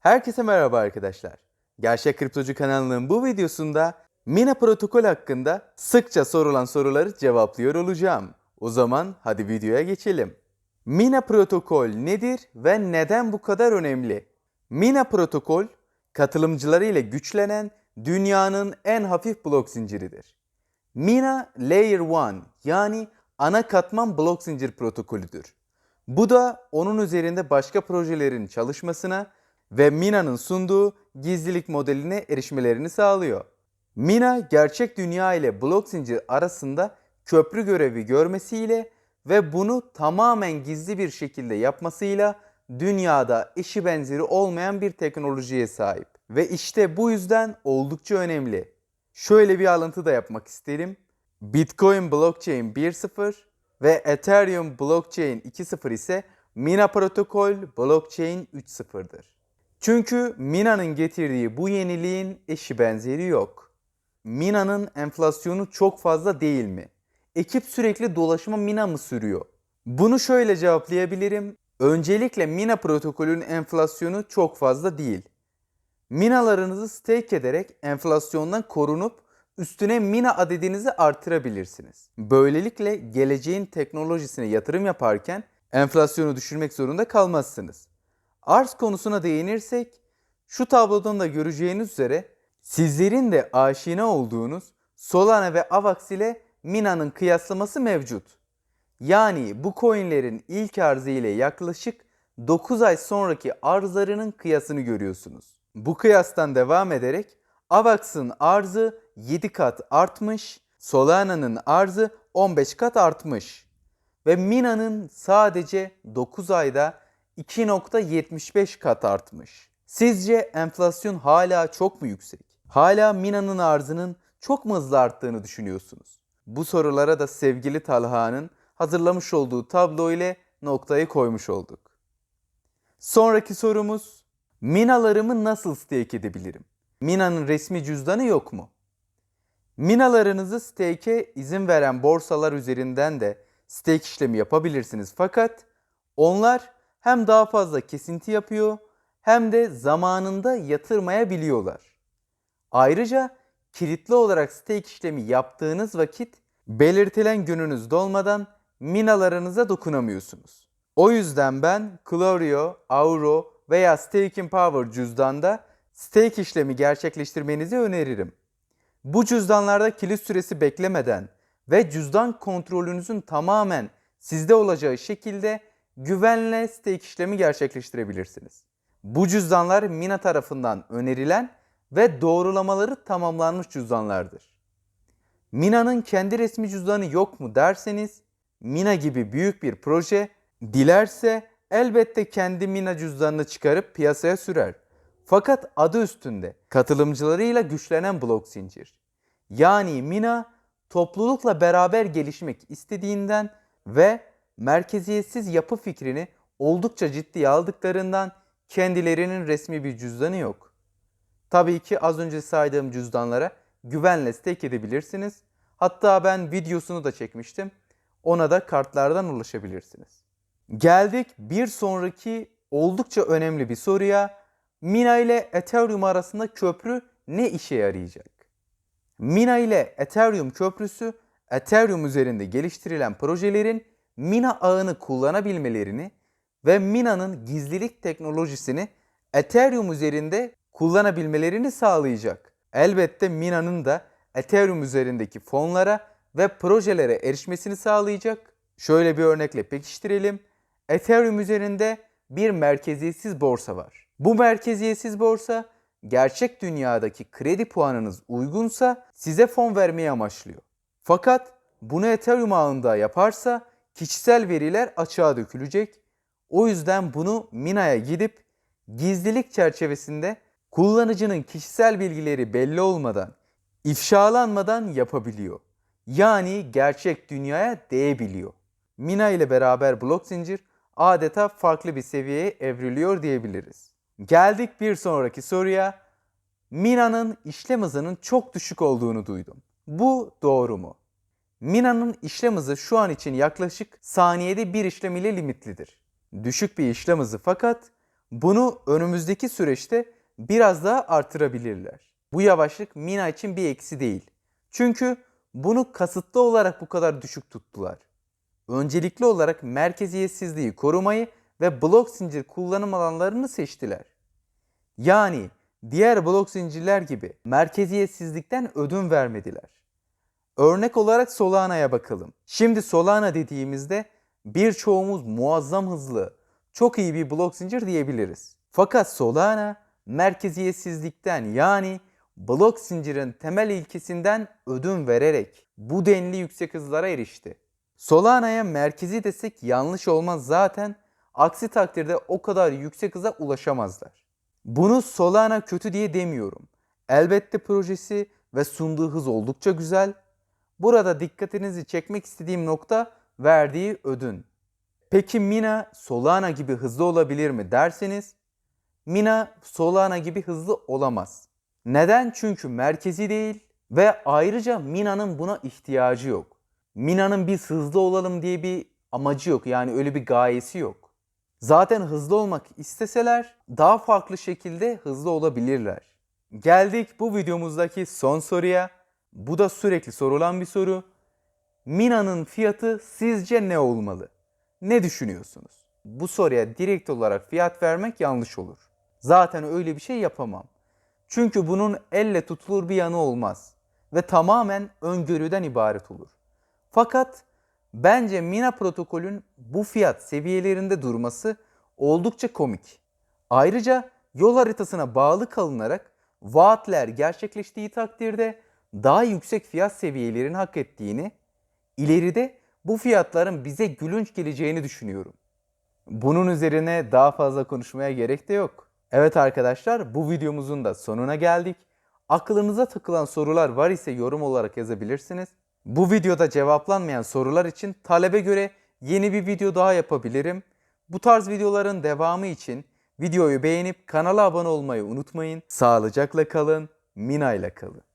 Herkese merhaba arkadaşlar. Gerçek Kriptocu kanalının bu videosunda Mina protokol hakkında sıkça sorulan soruları cevaplıyor olacağım. O zaman hadi videoya geçelim. Mina protokol nedir ve neden bu kadar önemli? Mina protokol katılımcıları ile güçlenen dünyanın en hafif blok zinciridir. Mina Layer 1 yani ana katman blok zincir protokolüdür. Bu da onun üzerinde başka projelerin çalışmasına ve Mina'nın sunduğu gizlilik modeline erişmelerini sağlıyor. Mina gerçek dünya ile blok zincir arasında köprü görevi görmesiyle ve bunu tamamen gizli bir şekilde yapmasıyla dünyada eşi benzeri olmayan bir teknolojiye sahip. Ve işte bu yüzden oldukça önemli. Şöyle bir alıntı da yapmak isterim. Bitcoin Blockchain 1.0 ve Ethereum Blockchain 2.0 ise Mina Protokol Blockchain 3.0'dır. Çünkü Mina'nın getirdiği bu yeniliğin eşi benzeri yok. Mina'nın enflasyonu çok fazla değil mi? Ekip sürekli dolaşma Mina mı sürüyor? Bunu şöyle cevaplayabilirim. Öncelikle Mina protokolünün enflasyonu çok fazla değil. Minalarınızı stake ederek enflasyondan korunup üstüne mina adedinizi artırabilirsiniz. Böylelikle geleceğin teknolojisine yatırım yaparken enflasyonu düşürmek zorunda kalmazsınız. Arz konusuna değinirsek şu tablodan da göreceğiniz üzere sizlerin de aşina olduğunuz Solana ve Avax ile Mina'nın kıyaslaması mevcut. Yani bu coinlerin ilk arzı ile yaklaşık 9 ay sonraki arzlarının kıyasını görüyorsunuz. Bu kıyastan devam ederek Avax'ın arzı 7 kat artmış, Solana'nın arzı 15 kat artmış ve Mina'nın sadece 9 ayda 2.75 kat artmış. Sizce enflasyon hala çok mu yüksek? Hala Mina'nın arzının çok mu hızlı arttığını düşünüyorsunuz? Bu sorulara da sevgili Talha'nın hazırlamış olduğu tablo ile noktayı koymuş olduk. Sonraki sorumuz Minalarımı nasıl stake edebilirim? Mina'nın resmi cüzdanı yok mu? Minalarınızı stake'e izin veren borsalar üzerinden de stake işlemi yapabilirsiniz fakat onlar hem daha fazla kesinti yapıyor hem de zamanında yatırmayabiliyorlar. Ayrıca kilitli olarak stake işlemi yaptığınız vakit belirtilen gününüz dolmadan minalarınıza dokunamıyorsunuz. O yüzden ben Clorio, Auro veya Staking Power cüzdanda stake işlemi gerçekleştirmenizi öneririm. Bu cüzdanlarda kilit süresi beklemeden ve cüzdan kontrolünüzün tamamen sizde olacağı şekilde güvenle stake işlemi gerçekleştirebilirsiniz. Bu cüzdanlar Mina tarafından önerilen ve doğrulamaları tamamlanmış cüzdanlardır. Mina'nın kendi resmi cüzdanı yok mu derseniz Mina gibi büyük bir proje dilerse elbette kendi Mina cüzdanını çıkarıp piyasaya sürer. Fakat adı üstünde katılımcılarıyla güçlenen blok zincir. Yani Mina toplulukla beraber gelişmek istediğinden ve merkeziyetsiz yapı fikrini oldukça ciddiye aldıklarından kendilerinin resmi bir cüzdanı yok. Tabii ki az önce saydığım cüzdanlara güvenle stake edebilirsiniz. Hatta ben videosunu da çekmiştim. Ona da kartlardan ulaşabilirsiniz. Geldik bir sonraki oldukça önemli bir soruya. Mina ile Ethereum arasında köprü ne işe yarayacak? Mina ile Ethereum köprüsü Ethereum üzerinde geliştirilen projelerin Mina ağını kullanabilmelerini ve Mina'nın gizlilik teknolojisini Ethereum üzerinde kullanabilmelerini sağlayacak. Elbette Mina'nın da Ethereum üzerindeki fonlara ve projelere erişmesini sağlayacak. Şöyle bir örnekle pekiştirelim. Ethereum üzerinde bir merkeziyetsiz borsa var. Bu merkeziyetsiz borsa gerçek dünyadaki kredi puanınız uygunsa size fon vermeyi amaçlıyor. Fakat bunu Ethereum ağında yaparsa kişisel veriler açığa dökülecek. O yüzden bunu Mina'ya gidip gizlilik çerçevesinde kullanıcının kişisel bilgileri belli olmadan, ifşalanmadan yapabiliyor. Yani gerçek dünyaya değebiliyor. Mina ile beraber blok zincir adeta farklı bir seviyeye evriliyor diyebiliriz. Geldik bir sonraki soruya. Mina'nın işlem hızının çok düşük olduğunu duydum. Bu doğru mu? Mina'nın işlem hızı şu an için yaklaşık saniyede bir işlem ile limitlidir. Düşük bir işlem hızı fakat Bunu önümüzdeki süreçte biraz daha artırabilirler. Bu yavaşlık Mina için bir eksi değil. Çünkü bunu kasıtlı olarak bu kadar düşük tuttular. Öncelikli olarak merkeziyetsizliği korumayı ve blok zincir kullanım alanlarını seçtiler. Yani diğer blok zincirler gibi merkeziyetsizlikten ödün vermediler. Örnek olarak Solana'ya bakalım. Şimdi Solana dediğimizde birçoğumuz muazzam hızlı, çok iyi bir blok zincir diyebiliriz. Fakat Solana merkeziyetsizlikten yani blok zincirin temel ilkesinden ödün vererek bu denli yüksek hızlara erişti. Solana'ya merkezi desek yanlış olmaz zaten. Aksi takdirde o kadar yüksek hıza ulaşamazlar. Bunu Solana kötü diye demiyorum. Elbette projesi ve sunduğu hız oldukça güzel. Burada dikkatinizi çekmek istediğim nokta verdiği ödün. Peki Mina Solana gibi hızlı olabilir mi derseniz Mina Solana gibi hızlı olamaz. Neden? Çünkü merkezi değil ve ayrıca Mina'nın buna ihtiyacı yok. Mina'nın biz hızlı olalım diye bir amacı yok. Yani öyle bir gayesi yok. Zaten hızlı olmak isteseler daha farklı şekilde hızlı olabilirler. Geldik bu videomuzdaki son soruya. Bu da sürekli sorulan bir soru. Mina'nın fiyatı sizce ne olmalı? Ne düşünüyorsunuz? Bu soruya direkt olarak fiyat vermek yanlış olur. Zaten öyle bir şey yapamam. Çünkü bunun elle tutulur bir yanı olmaz ve tamamen öngörüden ibaret olur. Fakat bence Mina protokolün bu fiyat seviyelerinde durması oldukça komik. Ayrıca yol haritasına bağlı kalınarak vaatler gerçekleştiği takdirde daha yüksek fiyat seviyelerini hak ettiğini, ileride bu fiyatların bize gülünç geleceğini düşünüyorum. Bunun üzerine daha fazla konuşmaya gerek de yok. Evet arkadaşlar bu videomuzun da sonuna geldik. Aklınıza takılan sorular var ise yorum olarak yazabilirsiniz. Bu videoda cevaplanmayan sorular için talebe göre yeni bir video daha yapabilirim. Bu tarz videoların devamı için videoyu beğenip kanala abone olmayı unutmayın. Sağlıcakla kalın, Mina ile kalın.